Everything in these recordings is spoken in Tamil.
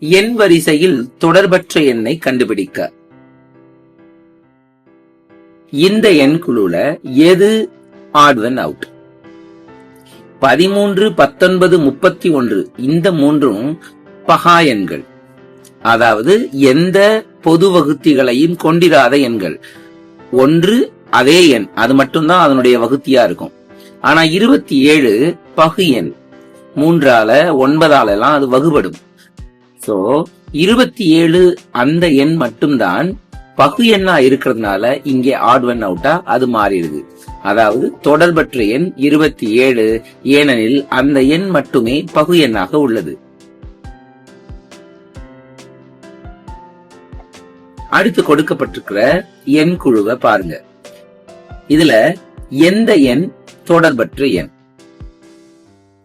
எண் வரிசையில் தொடர்பற்ற எண்ணை கண்டுபிடிக்க. இந்த எண் குழுல எது ஆட்வன் அவுட். பதிமூன்று பத்தொன்பது முப்பத்தி ஒன்று இந்த மூன்றும் பகா எண்கள். அதாவது எந்த பொது வகுத்திகளையும் கொண்டிராத எண்கள். ஒன்று அதே எண். அது மட்டும்தான் அதனுடைய வகுத்தியா இருக்கும். ஆனா இருபத்தி ஏழு பகு எண். மூன்றால ஒன்பதால எல்லாம் அது வகுபடும். சோ இருபத்தி ஏழு அந்த எண் மட்டும்தான் பகு எண்ணா இருக்கிறதுனால இங்கே ஆட் ஒன் அவுட்டா அது மாறிடுது. அதாவது தொடர்பற்ற எண் இருபத்தி ஏழு ஏனெனில் அந்த எண் மட்டுமே பகு எண்ணாக உள்ளது. அடுத்து கொடுக்கப்பட்டிருக்கிற எண் குழுவை பாருங்க. இதுல எந்த எண் தொடர்பற்ற எண்?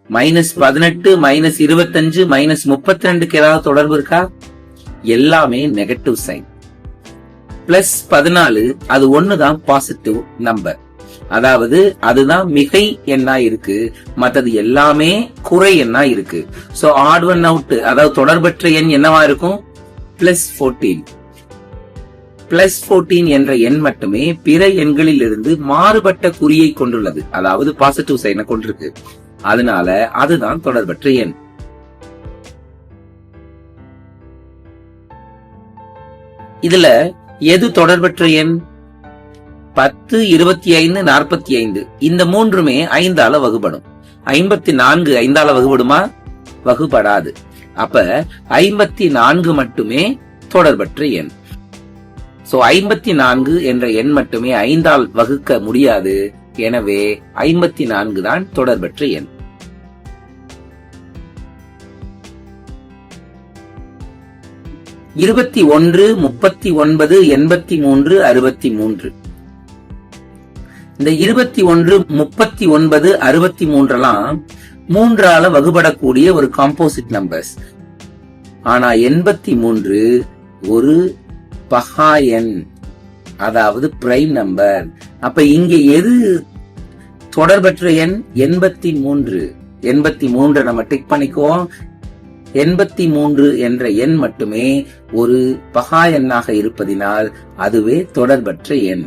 மைனஸ் பதினெட்டு மைனஸ் இருபத்தஞ்சு மைனஸ் முப்பத்தி ரெண்டுக்கு ஏதாவது தொடர்பு இருக்கா? எல்லாமே நெகட்டிவ் சைன் பிளஸ் பதினாலு அது ஒண்ணுதான் பாசிட்டிவ் நம்பர் அதாவது அதுதான் மிகை எண்ணா இருக்கு. மத்தது எல்லாமே குறை எண்ணா இருக்கு. சோ ஆட் ஒன் அவுட் அதாவது தொடர்பற்ற எண் என்னவா இருக்கும்? பிளஸ் போர்டீன் பிளஸ் போர்டீன் என்ற எண் மட்டுமே பிற எண்களில் இருந்து மாறுபட்ட குறியை கொண்டுள்ளது. அதாவது பாசிட்டிவ் சைனை கொண்டிருக்கு. அதனால அதுதான் தொடர்பற்ற எண். இதுல எது தொடர்பற்ற எண்? பத்து இருபத்தி ஐந்து நாற்பத்தி ஐந்து. இந்த மூன்றுமே ஐந்தால வகுபடும். ஐம்பத்தி நான்கு ஐந்தால வகுபடுமா? வகுபடாது. அப்ப ஐம்பத்தி நான்கு மட்டுமே தொடர்பற்ற எண். சோ ஐம்பத்தி நான்கு என்ற எண் மட்டுமே ஐந்தால் வகுக்க முடியாது. எனவே ஐம்பத்தி நான்கு தான் தொடர்பற்ற எண். இருபத்தி ஒன்று முப்பத்தி ஒன்பது எண்பத்தி மூன்று அறுபத்தி மூன்று. இந்த இருபத்தி ஒன்று முப்பத்தி ஒன்பது அறுபத்தி மூன்றெல்லாம் மூன்றால வகுபடக்கூடிய ஒரு காம்போசிட் நம்பர்ஸ் ஆனா எண்பத்தி மூன்று ஒரு பகா எண் அதாவது பிரைம் நம்பர் அப்ப இங்க எது தொடர்பற்ற எண்? எண்பத்தி மூன்று. எண்பத்தி மூன்று நம்ம டிக் பண்ணிக்குவோம். எண்பத்தி மூன்று என்ற எண் மட்டுமே ஒரு பகா எண்ணாக இருப்பதினால் அதுவே தொடர்பற்ற எண்.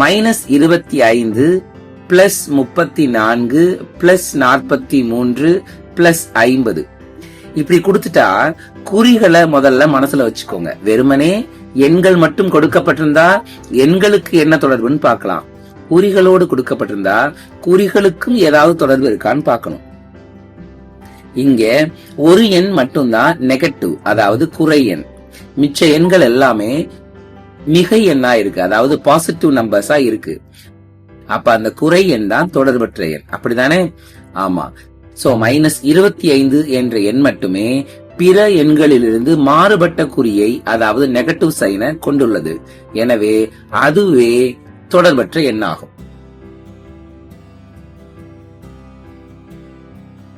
மைனஸ் இருபத்தி ஐந்து பிளஸ் முப்பத்தி நான்கு பிளஸ் நாற்பத்தி மூன்று பிளஸ் ஐம்பது. இப்படி கொடுத்துட்டா குறிகளை முதல்ல மனசுல வச்சுக்கோங்க. வெறுமனே எண்கள் மட்டும் கொடுக்கப்பட்டிருந்தா எண்களுக்கு என்ன தொடர்புன்னு பார்க்கலாம். குறிகளோடு கொடுக்கப்பட்டிருந்தா குறிகளுக்கும் ஏதாவது தொடர்பு இருக்கான்னு பார்க்கணும். இங்க ஒரு எண் மட்டும்தான் நெகட்டிவ் அதாவது குறை எண். மிச்ச எண்கள் எல்லாமே மிகை எண்ணா இருக்கு அதாவது பாசிட்டிவ் நம்பர்ஸா இருக்கு. அப்ப அந்த குறை எண் தான் தொடர்பற்ற எண். அப்படிதானே ஆமா. சோ மைனஸ் இருபத்தி ஐந்து என்ற எண் மட்டுமே பிற எண்களிலிருந்து மாறுபட்ட குறியை அதாவது நெகட்டிவ் சைனை கொண்டுள்ளது. எனவே அதுவே தொடர்பற்ற எண்ணாகும்.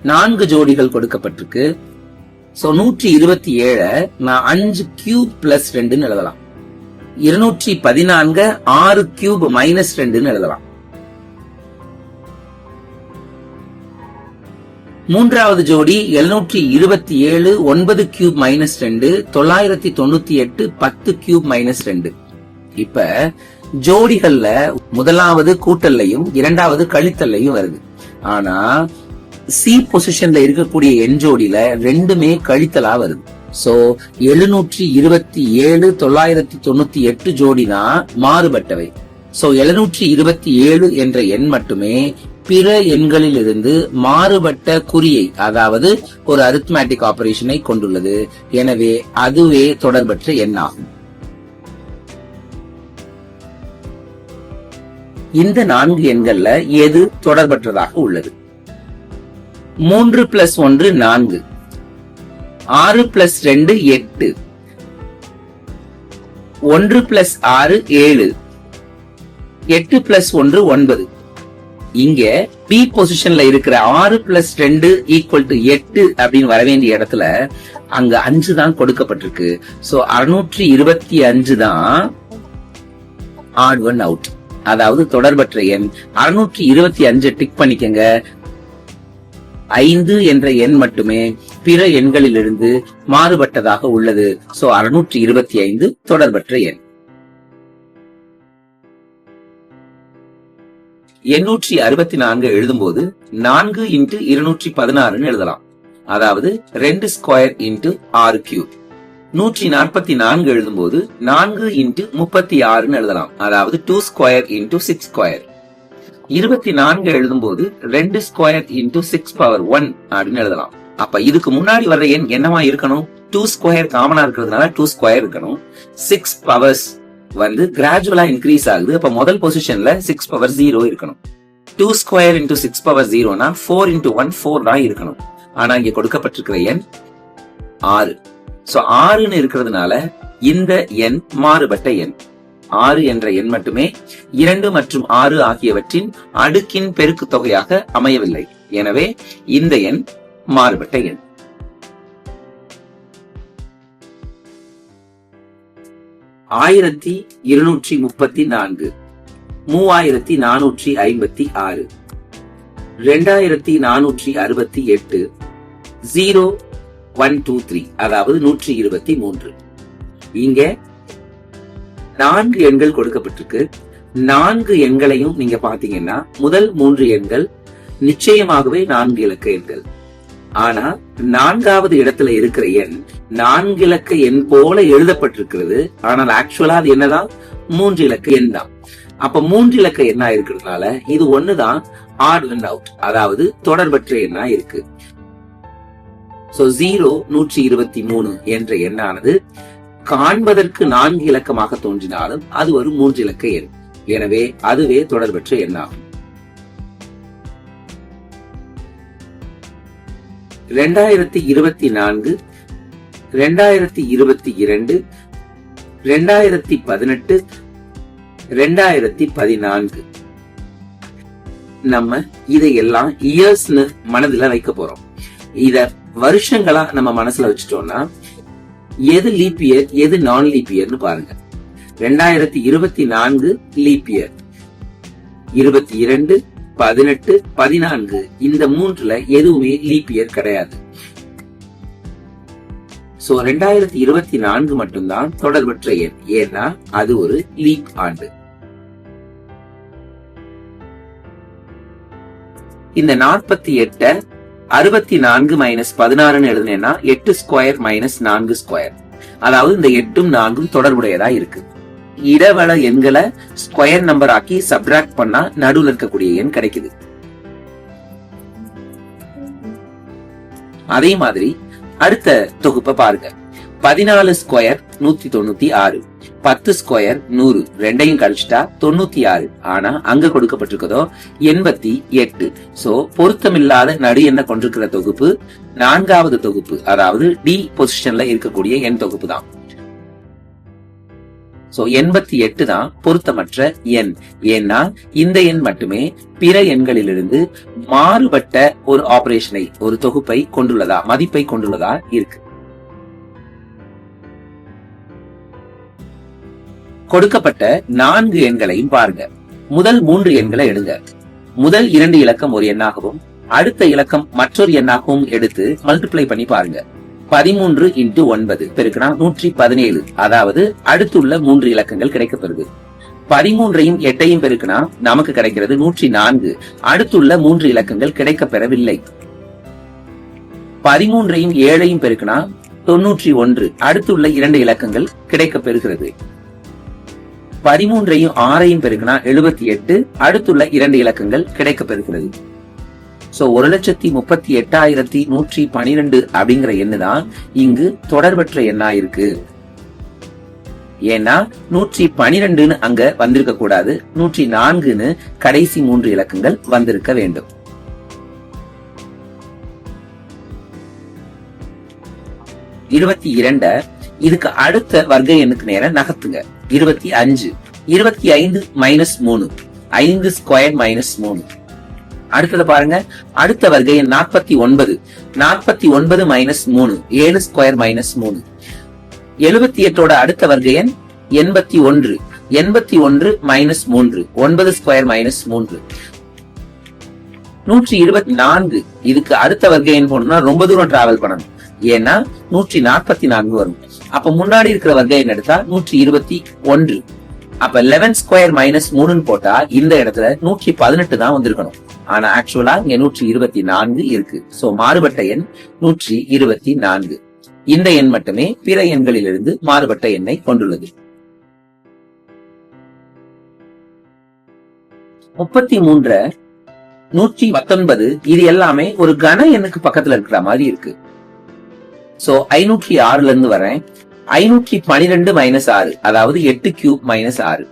நான்கு ஜோடிகள் கொடுக்கப்பட்டிருக்கு. சோ நூற்றி இருபத்தி ஏழை நான் அஞ்சு கியூப் பிளஸ் ரெண்டுன்னு எழுதலாம். இருநூற்றி பதினான்கு ஆறு கியூப் மைனஸ் ரெண்டுன்னு எழுதலாம். மூன்றாவது ஜோடி எழுநூற்றி இருபத்தி ஏழு ஒன்பது கியூப் மைனஸ் ரெண்டு தொள்ளாயிரத்தி தொண்ணூத்தி எட்டு பத்து கியூப் மைனஸ் ரெண்டு. இப்ப ஜோடிகள்ல முதலாவது கூட்டல்லையும் இரண்டாவது கழித்தல்லையும் வருது. ஆனா சி பொசிஷன்ல இருக்கக்கூடிய எண் ஜோடியில ரெண்டுமே கழித்தலா வருது. சோ எழுநூற்றி இருபத்தி ஏழு தொள்ளாயிரத்தி தொண்ணூத்தி எட்டு ஜோடி தான் மாறுபட்டவை. சோ எழுநூற்றி இருபத்தி ஏழு என்ற எண் மட்டுமே பிற எண்களில் இருந்து மாறுபட்ட குறியை அதாவது ஒரு அரித்மேட்டிக் ஆபரேஷனை கொண்டுள்ளது. எனவே அதுவே தொடர்பற்ற எண் ஆகும் இந்த நான்கு எண்கள்ல எது தொடர்பற்றதாக உள்ளது? மூன்று பிளஸ் ஒன்று நான்கு. ஆறு பிளஸ் ரெண்டு எட்டு. ஒன்று பிளஸ் ஆறு ஏழு. எட்டு பிளஸ் ஒன்று ஒன்பது. இங்க பி பொசிஷன்ல இருக்கிற ஆறு பிளஸ் ரெண்டு ஈக்குவல் டு எட்டு அப்படின்னு வர வேண்டிய இடத்துல அங்க அஞ்சு தான் கொடுக்கப்பட்டிருக்கு. சோ அறுநூற்றி இருபத்தி அஞ்சு தான் ஆட் ஒன் அவுட் அதாவது தொடர்பற்ற எண். அறுநூற்றி இருபத்தி அஞ்சு டிக் பண்ணிக்கங்க. ஐந்து என்ற எண் மட்டுமே பிற எண்களிலிருந்து மாறுபட்டதாக உள்ளது. சோ அறுநூற்றி இருபத்தி ஐந்து தொடர்பற்ற எண். எண்ணூற்றி அறுபத்தி நான்கு எழுதும்போது நான்கு இன்ட்டு இருநூற்றி பதினாறுன்னு எழுதலாம். அதாவது ரெண்டு ஸ்கொயர் இன்ட்டு ஆறு கியூப். நூற்றி நாற்பத்தி நான்கு எழுதும்போது நான்கு இன்ட்டு முப்பத்தி ஆறுன்னு எழுதலாம். அதாவது two square into six square இருபத்தி நான்கு எழுதும்போது ரெண்டு square into six power one அப்படின்னு எழுதலாம். அப்ப இதுக்கு முன்னாடி வர்ற எண் என்னவா இருக்கணும்? டூ ஸ்கொயர் காமனா இருக்கிறதுனால டூ ஸ்கொயர் இருக்கணும். சிக்ஸ் பவர்ஸ் வந்து கிராஜுவலா இன்க்ரீஸ் ஆகுது. அப்ப முதல் பொசிஷன்ல சிக்ஸ் பவர் ஜீரோ இருக்கணும். Two square into six power ஜீரோனா four into one four தான் இருக்கணும். ஆனா இங்க கொடுக்கப்பட்டிருக்கிற எண் ஆறு. சோ ஆறுன்னு இருக்கிறதுனால இந்த எண் மாறுபட்ட எண். ஆறு என்ற எண் மட்டுமே இரண்டு மற்றும் ஆறு ஆகியவற்றின் அடுக்கின் பெருக்கு தொகையாக அமையவில்லை. எனவே இந்த எண் மாறுபட்ட எண். ஆயிரத்தி இருநூற்றி முப்பத்தி நான்கு மூவாயிரத்தி நானூற்றி ஐம்பத்தி ஆறு ரெண்டாயிரத்தி நானூற்றி அறுபத்தி எட்டு ஜீரோ ஒன் டூ த்ரீ அதாவது நூற்றி இருபத்தி மூன்று. இங்க நான்கு எண்கள் கொடுக்கப்பட்டிருக்கு. நான்கு எண்களையும் நீங்க பாத்தீங்கன்னா முதல் மூன்று எண்கள் நிச்சயமாகவே நான்கு இலக்க எண்கள். ஆனா நான்காவது இடத்துல இருக்கிற எண் நான்கு இலக்க எண் போல எழுதப்பட்டிருக்கிறது. ஆனால் ஆக்சுவலா அது என்னதான்? மூன்று இலக்க எண் தான். அப்ப மூன்று இலக்க எண்ணா இருக்கிறதுனால இது ஒண்ணுதான் ஆட் அண்ட் அவுட் அதாவது தொடர்பற்ற எண்ணா இருக்கு. சோ ஜீரோ நூற்றி இருபத்தி மூணு என்ற எண்ணானது காண்பதற்கு நான்கு இலக்கமாக தோன்றினாலும் அது ஒரு மூன்று இலக்க எண். எனவே அதுவே தொடர்பற்ற எண்ணாகும். ரெண்டாயிரத்தி இருபத்தி நான்கு ரெண்டாயிரத்தி இருபத்தி இரண்டு ரெண்டாயிரத்தி பதினெட்டு ரெண்டாயிரத்தி பதினான்கு நம்ம இதையெல்லாம் இயர்ஸ்னு மனதில் வைக்க போறோம். இத வருஷங்களா நம்ம மனசுல வச்சுட்டோம்னா எது லீப் இயர் எது நான் லீப் இயர்னு பாருங்க. ரெண்டாயிரத்தி இருபத்தி நான்கு லீப் இயர் இருபத்தி இரண்டு பதினெட்டு பதினான்கு. இந்த மூன்றுல எதுவுமே லீப் இயர் கிடையாது. சோ ரெண்டாயிரத்தி இருபத்தி நான்கு மட்டும்தான் தொடர்பற்ற எண் ஏன்னா அது ஒரு லீப் ஆண்டு. இந்த நாற்பத்தி எட்ட அறுபத்தி நான்கு மைனஸ் பதினாறுன்னு எழுதுனேன்னா எட்டு ஸ்கொயர் மைனஸ் நான்கு ஸ்கொயர் அதாவது இந்த எட்டும் நான்கும் தொடர்புடையதா இருக்கு. இடவள எண்களை ஸ்கொயர் நம்பர் ஆக்கி சப்ராக்ட் பண்ணா நடுவில் இருக்கக்கூடிய எண் கிடைக்குது. அதே மாதிரி அடுத்த தொகுப்பை பாருங்க. பதினாலு ஸ்கொயர் நூத்தி தொண்ணூத்தி ஆறு. பத்து ஸ்கொயர் நூறு ரெண்டையும் கழிச்சிட்டா தொண்ணூத்தி ஆறு. ஆனா அங்க கொடுக்கப்பட்டிருக்கதோ? எண்பத்தி எட்டு. சோ பொருத்தமில்லாத நடு என்ன கொண்டிருக்கிற தொகுப்பு? நான்காவது தொகுப்பு. அதாவது டி பொசிஷன்ல இருக்கக்கூடிய எண் தொகுப்பு தான். சோ எண்பத்தி எட்டு தான் பொருத்தமற்ற எண். ஏன்னா இந்த எண் மட்டுமே பிற எண்களிலிருந்து மாறுபட்ட ஒரு ஆபரேஷனை ஒரு தொகுப்பை கொண்டுள்ளதா மதிப்பை கொண்டுள்ளதா இருக்கு. கொடுக்கப்பட்ட நான்கு எண்களையும் பாருங்க. முதல் மூன்று எண்களை எடுங்க. முதல் இரண்டு இலக்கம் ஒரு எண்ணாகவும் அடுத்த இலக்கம் மற்றொரு எண்ணாகவும் எடுத்து மல்டிப்ளை பண்ணி பாருங்க. பதிமூன்று இன்டு ஒன்பது பெருக்கினா நூற்றி பதினேழு அதாவது அடுத்துள்ள மூன்று இலக்கங்கள் கிடைக்கப்பெறுது பதிமூன்றையும் எட்டையும் பெருக்கினா நமக்கு கிடைக்கிறது நூற்றி நான்கு அடுத்துள்ள மூன்று இலக்கங்கள் கிடைக்க பெறவில்லை பதிமூன்றையும் ஏழையும் பெருக்கினா தொன்னூற்றி ஒன்று அடுத்துள்ள இரண்டு இலக்கங்கள் கிடைக்க பெறுகிறது பதிமூன்றையும் ஆறையும் பெருக்கினா எழுபத்தி எட்டு அடுத்துள்ள இரண்டு இலக்கங்கள் கிடைக்க பெறுகிறது சோ ஒரு லட்சத்தி முப்பத்தி எட்டாயிரத்தி நூற்றி பனிரெண்டு அப்படிங்கிற எண்ணு தான் இங்கு தொடர்பற்ற எண்ணா இருக்கு. ஏன்னா நூற்றி பனிரெண்டுன்னு அங்க வந்திருக்க கூடாது. நூற்றி நான்குன்னு கடைசி மூன்று இலக்கங்கள் வந்திருக்க வேண்டும். இருபத்தி இரண்ட இதுக்கு அடுத்த வர்க்க எண்ணுக்கு நேரம் நகர்த்துங்க. இருபத்தி அஞ்சு. இருபத்தி ஐந்து மைனஸ் மூணு. ஐந்து ஸ்கொயர் மைனஸ் மூணு. அடுத்தது பாருங்க. அடுத்த வருகை நாற்பத்தி ஒன்பது. நாற்பத்தி ஒன்பது மைனஸ் மூணு. ஏழு ஸ்கொயர் மைனஸ் மூணு. எழுபத்தி எட்டோட அடுத்த வருகையன் எண்பத்தி ஒன்று. எண்பத்தி ஒன்று மைனஸ் மூன்று. ஒன்பது ஸ்கொயர் மைனஸ் மூன்று. நூற்றி இருபத்தி நான்கு. இதுக்கு அடுத்த வர்க்க போனோம்னா ரொம்ப தூரம் டிராவல் பண்ணணும். ஏன்னா நூற்றி நாற்பத்தி நான்கு வரும். அப்ப முன்னாடி இருக்கிற வர்க்கம் எண் எடுத்தா நூற்றி இருபத்தி ஒன்று. அப்ப லெவன் ஸ்கொயர் மைனஸ் மூணுன்னு போட்டா இந்த இடத்துல நூற்றி பதினெட்டு தான் வந்திருக்கணும். ஆனா ஆக்சுவலா இங்க நூற்றி இருபத்தி நான்கு இருக்கு. சோ மாறுபட்ட எண் நூற்றி இருபத்தி நான்கு. இந்த எண் மட்டுமே பிற எண்களிலிருந்து மாறுபட்ட எண்ணை கொண்டுள்ளது. முப்பத்தி மூன்ற நூற்றி பத்தொன்பது இது எல்லாமே ஒரு கன எண்ணுக்கு பக்கத்துல இருக்கிற மாதிரி இருக்கு. சோ ஐநூற்றி ஆறுல இருந்து வரேன். ஐநூற்றி பனிரெண்டு மைனஸ் ஆறு. அதாவது எட்டு கியூப் மைனஸ் ஆறு.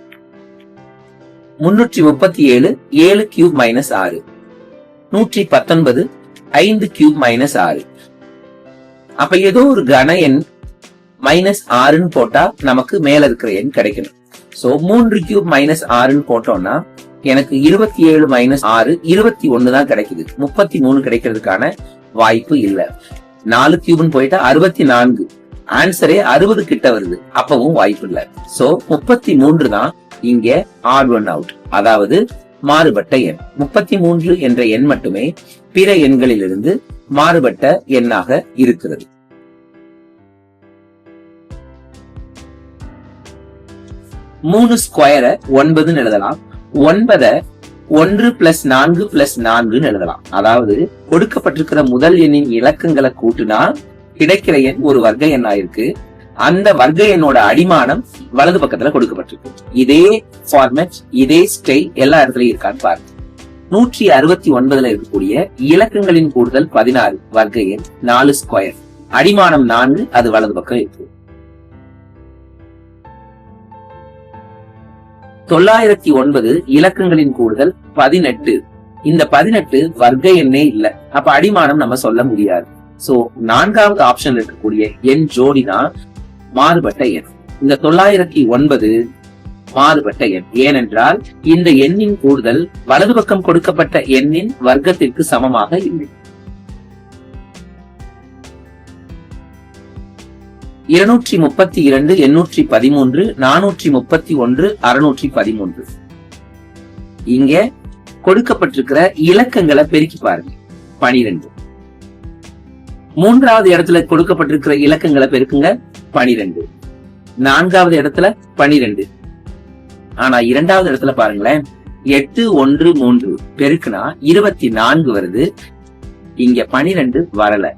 முன்னூற்றி முப்பத்தி ஏழு ஏழு கியூப் மைனஸ் ஆறு. நூற்றி பத்தொன்பது ஐந்து கியூப் மைனஸ் ஆறு. அப்ப ஏதோ ஒரு கன எண் மைனஸ் ஆறுன்னு போட்டா நமக்கு மேல இருக்கிற எண் கிடைக்கணும். சோ மூன்று கியூப் மைனஸ் ஆறுன்னு போட்டோம்னா எனக்கு இருபத்தி ஏழு மைனஸ் ஆறு இருபத்தி ஒன்னு தான் கிடைக்குது. முப்பத்தி மூணு கிடைக்கிறதுக்கான வாய்ப்பு இல்லை. நாலு கியூப்னு போயிட்டா அறுபத்தி நான்கு. ஆன்சரே அறுபது கிட்ட வருது. அப்பவும் வாய்ப்பு இல்ல. சோ முப்பத்தி மூன்று தான் இங்க ஆட் ஒன் அவுட் அதாவது மாறுபட்ட எண். முப்பத்தி மூன்று என்ற எண் மட்டுமே பிற எண்களிலிருந்து மாறுபட்ட எண்ணாக இருக்கிறது. மூணு ஸ்கொயரை ஒன்பதுன்னு எழுதலாம். ஒன்பத ஒன்று பிளஸ் நான்கு பிளஸ் நான்குன்னு எழுதலாம். அதாவது கொடுக்கப்பட்டிருக்கிற முதல் எண்ணின் இலக்கங்களை கூட்டினா கிடைக்கிற எண் ஒரு வர்க்க எண்ணா இருக்கு. அந்த வர்க்க எண்ணோட அடிமானம் வலது பக்கத்துல கொடுக்கப்பட்டிருக்கு. இதே ஃபார்மேட் இதே ஸ்டைல் எல்லா இடத்துலயும் இருக்கான்னு பாருங்க. நூற்றி அறுபத்தி ஒன்பதுல இருக்கக்கூடிய இலக்கங்களின் கூடுதல் பதினாறு வர்க்க எண் நாலு ஸ்கொயர் அடிமானம் நான்கு அது வலது பக்கம் இருக்கு. தொள்ளாயிரத்தி ஒன்பது இலக்கங்களின் கூடுதல் பதினெட்டு. இந்த பதினெட்டு வர்க்க எண்ணே இல்ல. அப்ப அடிமானம் நம்ம சொல்ல முடியாது. சோ நான்காவது ஆப்ஷன்ல இருக்கக்கூடிய எண் ஜோடி தான் மாறுபட்ட எண். இந்த தொள்ளாயிரத்தி ஒன்பது மாறுபட்ட எண். ஏனென்றால் இந்த எண்ணின் கூடுதல் வலது பக்கம் கொடுக்கப்பட்ட எண்ணின் வர்க்கத்திற்கு சமமாக இல்லை. இருநூற்றி முப்பத்தி இரண்டு எண்ணூற்றி பதிமூன்று நானூற்றி முப்பத்தி ஒன்று அறுநூற்றி பதிமூன்று. இங்க கொடுக்கப்பட்டிருக்கிற இலக்கங்களை பெருக்கி பாருங்க. பனிரெண்டு. மூன்றாவது இடத்துல கொடுக்கப்பட்டிருக்கிற இலக்கங்களை பெருக்குங்க பனிரெண்டு. நான்காவது இடத்துல பனிரெண்டு. ஆனா இரண்டாவது இடத்துல பாருங்களேன் எட்டு ஒன்று மூன்று பெருக்குனா இருபத்தி நான்கு வருது. இங்க பனிரெண்டு வரல.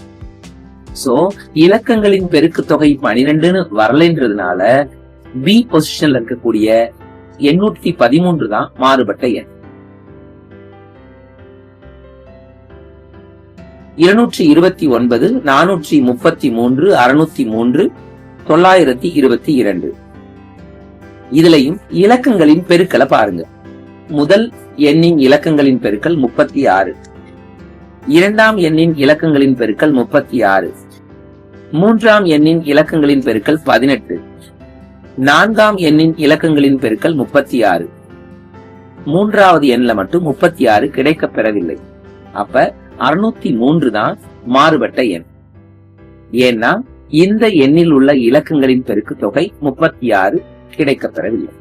சோ இலக்கங்களின் பெருக்கு தொகை பனிரெண்டுன்னு வரலைன்றதுனால பி பொசிஷன்ல இருக்கக்கூடிய எண்ணூற்றி பதிமூன்று தான் மாறுபட்ட எண். இருநூற்றி இருபத்தி ஒன்பது நானூற்றி முப்பத்தி மூன்று அறுநூத்தி மூன்று தொள்ளாயிரத்தி இருபத்தி இரண்டு. இதுலையும் இலக்கங்களின் பெருக்களை பாருங்க. முதல் எண்ணின் இலக்கங்களின் பெருக்கல் முப்பத்தி ஆறு. இரண்டாம் எண்ணின் இலக்கங்களின் பெருக்கல் முப்பத்தி ஆறு. மூன்றாம் எண்ணின் இலக்கங்களின் பெருக்கல் பதினெட்டு. நான்காம் எண்ணின் இலக்கங்களின் பெருக்கல் முப்பத்தி ஆறு. மூன்றாவது எண்ணில் மட்டும் முப்பத்தி ஆறு கிடைக்க பெறவில்லை அப்ப அறுநூத்தி மூன்று தான் மாறுபட்ட எண். ஏன்னா இந்த எண்ணில் உள்ள இலக்கங்களின் பெருக்கு தொகை முப்பத்தி ஆறு கிடைக்கப்பெறவில்லை.